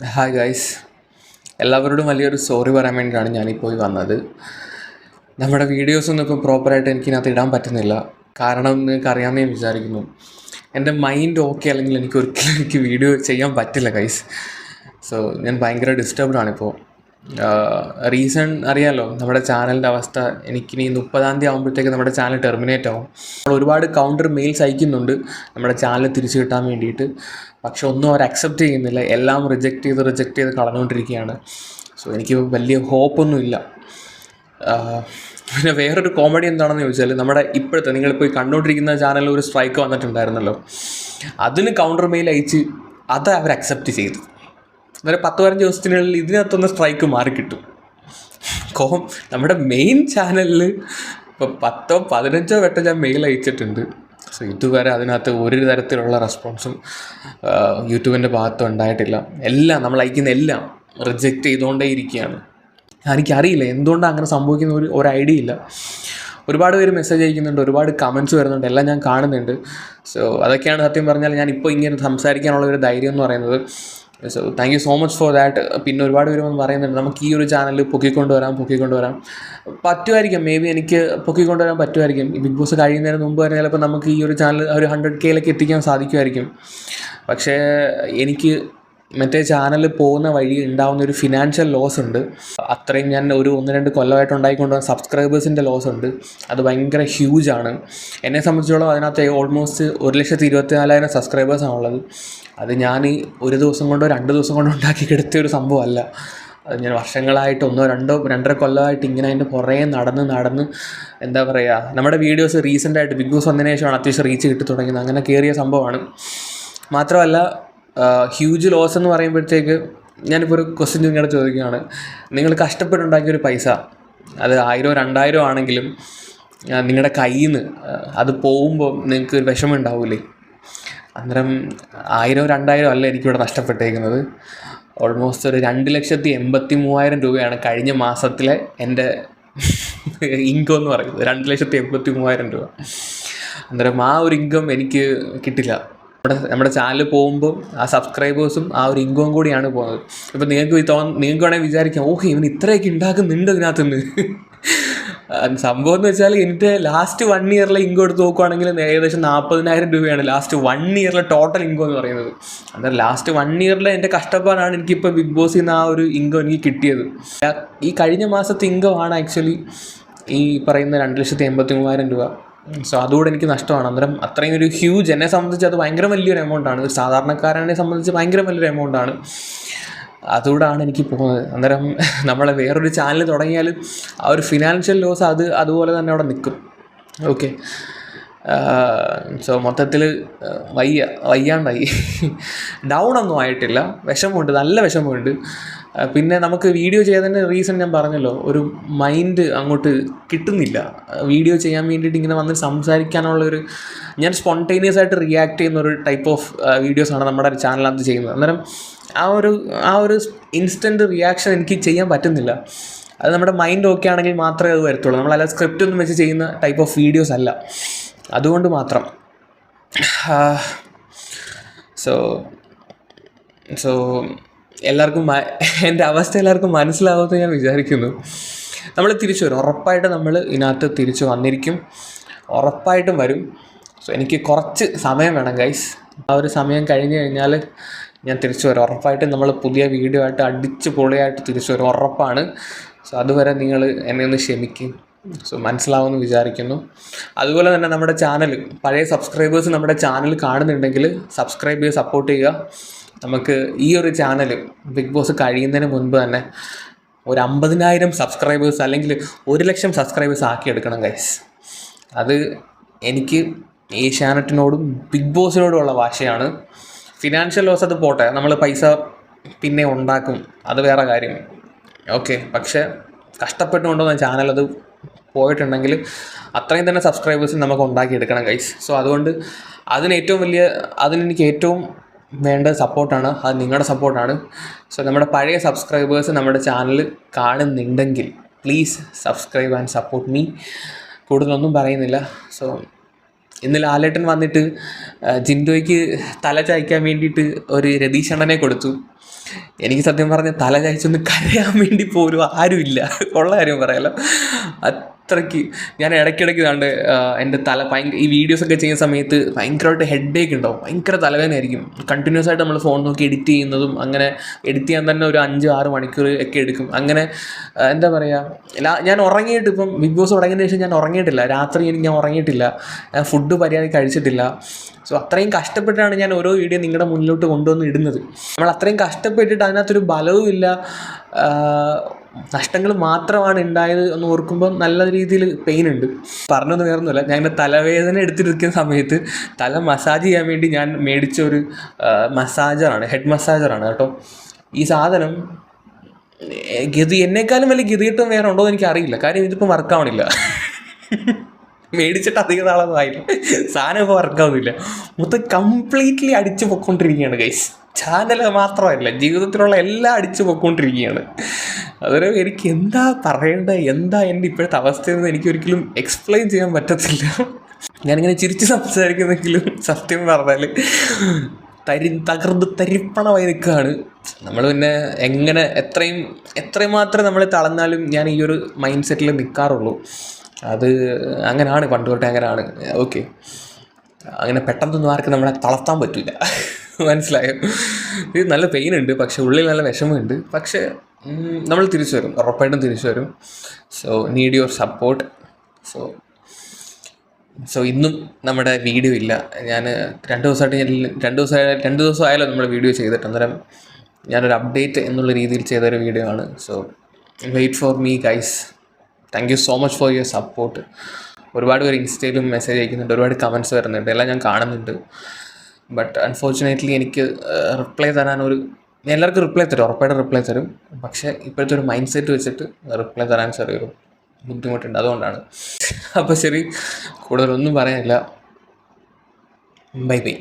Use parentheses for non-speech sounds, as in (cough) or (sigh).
Hi guys എല്ലാവരോടും വലിയൊരു sorry പറയാൻ വേണ്ടിയിട്ടാണ് ഞാനിപ്പോൾ വന്നത്. നമ്മുടെ വീഡിയോസൊന്നും ഇപ്പോൾ പ്രോപ്പറായിട്ട് എനിക്കിനകത്ത് ഇടാൻ പറ്റുന്നില്ല. കാരണം നിങ്ങൾക്ക് അറിയാമെന്ന് ഞാൻ വിചാരിക്കുന്നു. എന്റെ മൈൻഡ് ഓക്കെ അല്ലെങ്കിൽ എനിക്ക് ഒരിക്കലും എനിക്ക് വീഡിയോ ചെയ്യാൻ പറ്റില്ല ഗൈസ് സോ ഞാൻ ഭയങ്കര ഡിസ്റ്റർബ്ഡ് ആണിപ്പോൾ. റീസൺ അറിയാലോ? നമ്മുടെ ചാനലിന്റെ അവസ്ഥ. എനിക്കിനി മുപ്പതാം തീയതി ആകുമ്പോഴത്തേക്ക് നമ്മുടെ ചാനൽ ടെർമിനേറ്റ് ആവും. നമ്മൾ ഒരുപാട് കൗണ്ടർ മെയിൽസ് അയക്കുന്നുണ്ട് നമ്മുടെ ചാനൽ തിരിച്ചു കിട്ടാൻ വേണ്ടിയിട്ട്. പക്ഷെ ഒന്നും അവർ അക്സെപ്റ്റ് ചെയ്യുന്നില്ല. എല്ലാം റിജക്റ്റ് ചെയ്ത് റിജക്റ്റ് ചെയ്ത് കളഞ്ഞുകൊണ്ടിരിക്കുകയാണ്. സോ എനിക്ക് വലിയ ഹോപ്പൊന്നുമില്ല പിന്നെ വേറൊരു കോമഡി എന്താണെന്ന് ചോദിച്ചാൽ നമ്മുടെ ഇപ്പോഴത്തെ നിങ്ങളിപ്പോൾ കണ്ടുകൊണ്ടിരിക്കുന്ന ചാനലിൽ ഒരു സ്ട്രൈക്ക് വന്നിട്ടുണ്ടായിരുന്നല്ലോ. അതിന് കൗണ്ടർ മെയിൽ അയച്ച് അത് അവർ അക്സെപ്റ്റ് ചെയ്തു. അന്നേരം പത്ത് പതിനഞ്ച് ദിവസത്തിനുള്ളിൽ ഇതിനകത്തൊന്ന് സ്ട്രൈക്ക് മാറിക്കിട്ടും കോം നമ്മുടെ മെയിൻ ചാനലിൽ ഇപ്പോൾ പത്തോ പതിനഞ്ചോ വട്ടം ഞാൻ മെയിൽ അയച്ചിട്ടുണ്ട്. സോ ഇതുവരെ അതിനകത്ത് ഒരു തരത്തിലുള്ള റെസ്പോൺസും യൂട്യൂബിന്റെ ഭാഗത്തും ഉണ്ടായിട്ടില്ല. എല്ലാം നമ്മൾ അയക്കുന്ന എല്ലാം റിജക്റ്റ് ചെയ്തുകൊണ്ടേ ഇരിക്കുകയാണ്. എനിക്കറിയില്ല എന്തുകൊണ്ടാണ് അങ്ങനെ സംഭവിക്കുന്ന ഒരു ഒരു ഐഡിയ ഇല്ല. ഒരുപാട് പേര് മെസ്സേജ് അയക്കുന്നുണ്ട് ഒരുപാട് കമൻസ് വരുന്നുണ്ട് എല്ലാം ഞാൻ കാണുന്നുണ്ട്. സോ അതൊക്കെയാണ് സത്യം പറഞ്ഞാൽ ഞാൻ ഇപ്പോൾ ഇങ്ങനെ സംസാരിക്കാനുള്ള ഒരു ധൈര്യം എന്ന് പറയുന്നത്. So thank you so much for that പിന്നെ ഒരുപാട് പേര് വന്ന് പറയുന്നുണ്ട്. നമുക്ക് ഈ ഒരു ചാനൽ പൊക്കിക്കൊണ്ടുവരാം പൊക്കിക്കൊണ്ടുവരാം. പറ്റുമായിരിക്കും. മേ ബി എനിക്ക് പൊക്കിക്കൊണ്ടുവരാൻ പറ്റുമായിരിക്കും. ബിഗ് ബോസ് കഴിയുന്നതിന് മുമ്പ് തന്നെ ചിലപ്പോൾ നമുക്ക് ഈ ഒരു ചാനൽ ഒരു ഹൺഡ്രഡ് കെയിലേക്ക് എത്തിക്കാൻ സാധിക്കുമായിരിക്കും. പക്ഷേ എനിക്ക് മറ്റേ ചാനൽ പോകുന്ന വഴി ഉണ്ടാകുന്ന ഒരു ഫിനാൻഷ്യൽ ലോസ് ഉണ്ട്. അത്രയും ഞാൻ ഒരു ഒന്ന് രണ്ട് കൊല്ലമായിട്ട് ഉണ്ടായിക്കൊണ്ടുവന്ന സബ്സ്ക്രൈബേഴ്സിന്റെ ലോസ് ഉണ്ട്. അത് ഭയങ്കര ഹ്യൂജ് ആണ്. എന്നെ സംബന്ധിച്ചോളം അതിനകത്ത് ഓൾമോസ്റ്റ് ഒരു ലക്ഷത്തി ഇരുപത്തി നാലായിരം സബ്സ്ക്രൈബേഴ്സാണുള്ളത് അത് ഞാൻ ഒരു ദിവസം കൊണ്ടോ രണ്ട് ദിവസം കൊണ്ടോ ഉണ്ടാക്കി കിടത്തിയ ഒരു സംഭവമല്ല. അത് ഞാൻ വർഷങ്ങളായിട്ട് ഒന്നോ രണ്ടോ രണ്ടര കൊല്ലമായിട്ട് ഇങ്ങനെ അതിന്റെ പുറകെ നടന്ന് നടന്ന് എന്താ പറയുക നമ്മുടെ വീഡിയോസ് റീസെന്റായിട്ട് ബിഗ് ബോസ് വന്നതിന് ശേഷമാണ് അത്യാവശ്യം റീച്ച് കിട്ടി തുടങ്ങിയത്. അങ്ങനെ കയറിയ സംഭവമാണ്. മാത്രമല്ല ഹ്യൂജ് ലോസ് എന്ന് പറയുമ്പോഴത്തേക്ക് ഞാനിപ്പോൾ ഒരു ക്വസ്റ്റ്യൻ നിങ്ങളുടെ ചോദിക്കുകയാണ്. നിങ്ങൾ കഷ്ടപ്പെട്ടുണ്ടാക്കിയ ഒരു പൈസ അത് ആയിരോ രണ്ടായിരോ ആണെങ്കിലും നിങ്ങളുടെ കയ്യിൽ നിന്ന് അത് പോകുമ്പോൾ നിങ്ങൾക്ക് ഒരു വിഷമം ഉണ്ടാവില്ലേ അന്നേരം ആയിരം രണ്ടായിരം അല്ല എനിക്കിവിടെ നഷ്ടപ്പെട്ടേക്കുന്നത്. ഓൾമോസ്റ്റ് ഒരു രണ്ട് ലക്ഷത്തി എൺപത്തി മൂവായിരം രൂപയാണ് കഴിഞ്ഞ മാസത്തിലെ എന്റെ ഇൻകം എന്ന് പറയുന്നത്. രണ്ട് ലക്ഷത്തി എൺപത്തി മൂവായിരം രൂപ. അന്നേരം ആ ഒരു ഇൻകം എനിക്ക് കിട്ടില്ല. നമ്മുടെ നമ്മുടെ ചാനൽ പോകുമ്പോൾ ആ സബ്സ്ക്രൈബേഴ്സും ആ ഒരു ഇൻകവും കൂടിയാണ് പോകുന്നത്. ഇപ്പം നിങ്ങൾക്ക് തോന്ന നിങ്ങൾക്ക് വേണമെങ്കിൽ വിചാരിക്കാം ഓഹ് ഇവൻ ഇത്രയൊക്കെ ഉണ്ടാക്കുന്നുണ്ട് ഇതിനകത്ത് നിന്ന് സംഭവം എന്ന് വെച്ചാൽ എന്റെ ലാസ്റ്റ് വൺ ഇയറിലെ ഇൻകം എടുത്ത് നോക്കുവാണെങ്കിൽ ഏകദേശം നാൽപ്പതിനായിരം രൂപയാണ് ലാസ്റ്റ് വൺ ഇയറിലെ ടോട്ടൽ ഇൻകം എന്ന് പറയുന്നത്. അന്നേരം ലാസ്റ്റ് വൺ ഇയറിലെ എന്റെ കഷ്ടപ്പാടാണ് എനിക്കിപ്പോൾ ബിഗ് ബോസിൽ നിന്ന് ആ ഒരു ഇൻകം എനിക്ക് കിട്ടിയത്. ഈ കഴിഞ്ഞ മാസത്തെ ഇൻകം ആണ് ആക്ച്വലി ഈ പറയുന്ന രണ്ട് ലക്ഷത്തി എൺപത്തി മൂവായിരം രൂപ. സോ അതുകൂടെ എനിക്ക് നഷ്ടമാണ്. അന്നേരം അത്രയും ഒരു ഹ്യൂജ് എന്നെ സംബന്ധിച്ച് അത് ഭയങ്കര വലിയൊരു എമൗണ്ടാണ് ഒരു സാധാരണക്കാരനെ സംബന്ധിച്ച് ഭയങ്കര വലിയൊരു എമൗണ്ടാണ് അതുകൂടാണ് എനിക്ക് പോകുന്നത്. അന്നേരം നമ്മളെ വേറൊരു ചാനൽ തുടങ്ങിയാൽ ആ ഒരു ഫിനാൻഷ്യൽ ലോസ് അത് അതുപോലെ തന്നെ അവിടെ നിൽക്കും. ഓക്കെ സോ മൊത്തത്തിൽ വയ്യ വയ്യാണ്ടായി. (laughs) ഡൗൺ ഒന്നും ആയിട്ടില്ല. വിഷമമുണ്ട്. നല്ല വിഷമമുണ്ട്. പിന്നെ നമുക്ക് വീഡിയോ ചെയ്തതിന്റെ റീസൺ ഞാൻ പറഞ്ഞല്ലോ. ഒരു മൈൻഡ് അങ്ങോട്ട് കിട്ടുന്നില്ല. വീഡിയോ ചെയ്യാൻ വേണ്ടിയിട്ട് ഇങ്ങനെ വന്ന് സംസാരിക്കാനുള്ളൊരു ഞാൻ സ്പോണ്ടേനിയസ് ആയിട്ട് റിയാക്ട് ചെയ്യുന്ന ഒരു ടൈപ്പ് ഓഫ് വീഡിയോസാണ് നമ്മുടെ ചാനലിനകത്ത് ചെയ്യുന്നത്. അന്നേരം ആ ഒരു ആ ഒരു ഇൻസ്റ്റന്റ് റിയാക്ഷൻ എനിക്ക് ചെയ്യാൻ പറ്റുന്നില്ല. അത് നമ്മുടെ മൈൻഡ് ഓക്കെ ആണെങ്കിൽ മാത്രമേ അത് വരത്തുള്ളൂ. നമ്മളല്ല സ്ക്രിപ്റ്റ് ഒന്നും വെച്ച് ചെയ്യുന്ന ടൈപ്പ് ഓഫ് വീഡിയോസ് അല്ല. അതുകൊണ്ട് മാത്രം. സോ സോ എല്ലാവർക്കും എന്റെ അവസ്ഥ എല്ലാവർക്കും മനസ്സിലാവുമെന്ന് ഞാൻ വിചാരിക്കുന്നു. നമ്മൾ തിരിച്ചു വരും. ഉറപ്പായിട്ട് നമ്മൾ ഇതിനകത്ത് തിരിച്ചു വന്നിരിക്കും. ഉറപ്പായിട്ടും വരും. സോ എനിക്ക് കുറച്ച് സമയം വേണം ഗൈസ് ആ ഒരു സമയം കഴിഞ്ഞ് കഴിഞ്ഞാൽ ഞാൻ തിരിച്ചു വരും. ഉറപ്പായിട്ടും നമ്മൾ പുതിയ വീഡിയോ ആയിട്ട് അടിച്ച് പൊളിയായിട്ട് തിരിച്ചു വരും. ഉറപ്പാണ്. സോ അതുവരെ നിങ്ങൾ എന്നെ ഒന്ന് ക്ഷമിക്കും. സോ മനസ്സിലാവുമെന്ന് വിചാരിക്കുന്നു. അതുപോലെ തന്നെ നമ്മുടെ ചാനൽ പഴയ സബ്സ്ക്രൈബേഴ്സ് നമ്മുടെ ചാനൽ കാണുന്നുണ്ടെങ്കിൽ സബ്സ്ക്രൈബ് ചെയ്ത് സപ്പോർട്ട് ചെയ്യുക. നമുക്ക് ഈ ഒരു ചാനൽ ബിഗ് ബോസ് കഴിയുന്നതിന് മുൻപ് തന്നെ ഒരു അമ്പതിനായിരം സബ്സ്ക്രൈബേഴ്സ് അല്ലെങ്കിൽ ഒരു ലക്ഷം സബ്സ്ക്രൈബേഴ്സ് ആക്കിയെടുക്കണം ഗൈസ് അത് എനിക്ക് ഏഷ്യാനെറ്റിനോടും ബിഗ് ബോസിനോടുമുള്ള വാശയാണ്. ഫിനാൻഷ്യൽ ലോസ് അത് പോട്ടെ. നമ്മൾ പൈസ പിന്നെ ഉണ്ടാക്കും. അത് വേറെ കാര്യം. ഓക്കെ പക്ഷേ കഷ്ടപ്പെട്ടുകൊണ്ടുവന്ന ചാനൽ അത് പോയിട്ടുണ്ടെങ്കിൽ അത്രയും തന്നെ സബ്സ്ക്രൈബേഴ്സ് നമുക്ക് ഉണ്ടാക്കിയെടുക്കണം ഗൈസ് സോ അതുകൊണ്ട് അതിന് ഏറ്റവും വലിയ അതിനെനിക്ക് ഏറ്റവും വേണ്ട സപ്പോർട്ടാണ് അത് നിങ്ങളുടെ സപ്പോർട്ടാണ് സോ നമ്മുടെ പഴയ സബ്സ്ക്രൈബേഴ്സ് നമ്മുടെ ചാനൽ കാണുന്നുണ്ടെങ്കിൽ please subscribe and support me കൂടുതലൊന്നും പറയുന്നില്ല. സോ ഇന്ന് ലാലേട്ടൻ വന്നിട്ട് ജിൻഡോയ്ക്ക് തല ചായ്ക്കാൻ വേണ്ടിയിട്ട് ഒരു രതീഷണ്ണനെ കൊടുത്തു. എനിക്ക് സത്യം പറഞ്ഞാൽ തല ചായച്ചൊന്ന് കരയാൻ വേണ്ടി പോലും ആരുമില്ല. ഉള്ള കാര്യം പറയാലോ. അത്രയ്ക്ക് ഞാൻ ഇടയ്ക്കിടയ്ക്ക് കണ്ട് എന്റെ തല ഭയങ്കര ഈ വീഡിയോസ് ഒക്കെ ചെയ്യുന്ന സമയത്ത് ഭയങ്കരമായിട്ട് ഹെഡ് ഏക്ക് ഉണ്ടാവും ഭയങ്കര തലവേദനയായിരിക്കും. കണ്ടിന്യൂസ് ആയിട്ട് നമ്മൾ ഫോൺ നോക്കി എഡിറ്റ് ചെയ്യുന്നതും അങ്ങനെ എഡിറ്റ് ചെയ്യാൻ തന്നെ ഒരു അഞ്ച് ആറ് മണിക്കൂർ ഒക്കെ എടുക്കും. അങ്ങനെ എന്താ പറയുക ഞാൻ ഉറങ്ങിയിട്ട് ഇപ്പം ബിഗ് ബോസ് തുടങ്ങിയതിന് ശേഷം ഞാൻ ഉറങ്ങിയിട്ടില്ല. രാത്രി എനിക്ക് ഞാൻ ഉറങ്ങിയിട്ടില്ല. ഞാൻ ഫുഡ് മര്യാദയ്ക്ക് കഴിച്ചിട്ടില്ല. സോ അത്രയും കഷ്ടപ്പെട്ടാണ് ഞാൻ ഓരോ വീഡിയോ നിങ്ങളുടെ മുന്നിലോട്ട് കൊണ്ടുവന്ന് ഇടുന്നത്. നമ്മൾ അത്രയും കഷ്ടപ്പെട്ടിട്ട് അതിനകത്തൊരു ബലവുമില്ല. നഷ്ടങ്ങൾ മാത്രമാണ് ഉണ്ടായത് എന്ന് ഓർക്കുമ്പോൾ നല്ല രീതിയിൽ പെയിൻ ഉണ്ട്. പറഞ്ഞൊന്നും വേറൊന്നുമില്ല. ഞാൻ എന്റെ തലവേദന എടുത്തിരിക്കുന്ന സമയത്ത് തല മസാജ് ചെയ്യാൻ വേണ്ടി ഞാൻ മേടിച്ച ഒരു മസാജറാണ് ഹെഡ് മസാജറാണ് കേട്ടോ. ഈ സാധനം ഗതി എന്നെക്കാളും വലിയ ഗതികിട്ടും വേറെ ഉണ്ടോ എന്ന് എനിക്കറിയില്ല. കാര്യം ഇതിപ്പോൾ വർക്കാവണില്ല (laughs) മേടിച്ചിട്ട് അധികം നാളൊന്നും ആയില്ല. സാധനം ഇപ്പോൾ വർക്കാവുന്നില്ല മൊത്തം കംപ്ലീറ്റ്ലി അടിച്ചു പൊക്കൊണ്ടിരിക്കുകയാണ് ഗൈസ് ചാനൽ മാത്രമല്ല ജീവിതത്തിലുള്ള എല്ലാം അടിച്ചു പൊക്കൊണ്ടിരിക്കുകയാണ് അതൊരു എനിക്ക് എന്താ പറയേണ്ടത് എന്താ എന്റെ ഇപ്പോഴത്തെ അവസ്ഥയെന്ന് എനിക്ക് ഒരിക്കലും എക്സ്പ്ലെയിൻ ചെയ്യാൻ പറ്റത്തില്ല. ഞാനിങ്ങനെ ചിരിച്ച് സംസാരിക്കുന്നെങ്കിലും സത്യം പറഞ്ഞാൽ തരി തകർന്ന് തരിപ്പണമായി നിൽക്കുകയാണ്. നമ്മൾ പിന്നെ എങ്ങനെ എത്രയും എത്രയും മാത്രം നമ്മൾ തളർന്നാലും ഞാൻ ഈ ഒരു മൈൻഡ് സെറ്റിൽ നിൽക്കാറുള്ളൂ അത് അങ്ങനെയാണ് പണ്ട് തൊട്ടേ അങ്ങനെയാണ് ഓക്കെ. അങ്ങനെ പെട്ടെന്നൊന്നും ആർക്കും നമ്മളെ തളർത്താൻ പറ്റില്ല (laughs) മനസ്സിലായോ? ഇത് നല്ല പെയിൻ ഉണ്ട് പക്ഷെ ഉള്ളിൽ നല്ല വിഷമമുണ്ട്. പക്ഷേ നമ്മൾ തിരിച്ചു വരും. ഉറപ്പായിട്ടും തിരിച്ചു വരും. So need your support so so ഇന്നും നമ്മുടെ വീഡിയോ ഇല്ല. ഞാൻ രണ്ട് ദിവസമായിട്ട് ഞാൻ രണ്ട് ദിവസം രണ്ട് ദിവസം ആയാലും നമ്മൾ വീഡിയോ ചെയ്തിട്ട്. അന്നേരം ഞാനൊരു അപ്ഡേറ്റ് എന്നുള്ള രീതിയിൽ ചെയ്തൊരു വീഡിയോ ആണ്. So wait for me guys thank you so much for your support ഒരുപാട് പേര് ഇൻസ്റ്റയിലും മെസ്സേജ് അയക്കുന്നുണ്ട്. ഒരുപാട് കമന്റ്സ് വരുന്നുണ്ട്. എല്ലാം ഞാൻ കാണുന്നുണ്ട്. ബട്ട് അൺഫോർച്ചുനേറ്റ്ലി എനിക്ക് റിപ്ലൈ തരാനൊരു ഞാൻ എല്ലാവർക്കും റിപ്ലൈ തരും. ഉറപ്പായിട്ട് റിപ്ലൈ തരും. പക്ഷേ ഇപ്പോഴത്തെ ഒരു മൈൻഡ് സെറ്റ് വെച്ചിട്ട് റിപ്ലൈ തരാൻ ചെറിയൊരു ബുദ്ധിമുട്ടുണ്ട്. അതുകൊണ്ടാണ്. അപ്പോൾ ശരി. കൂടുതലൊന്നും പറയാനില്ല. Bye bye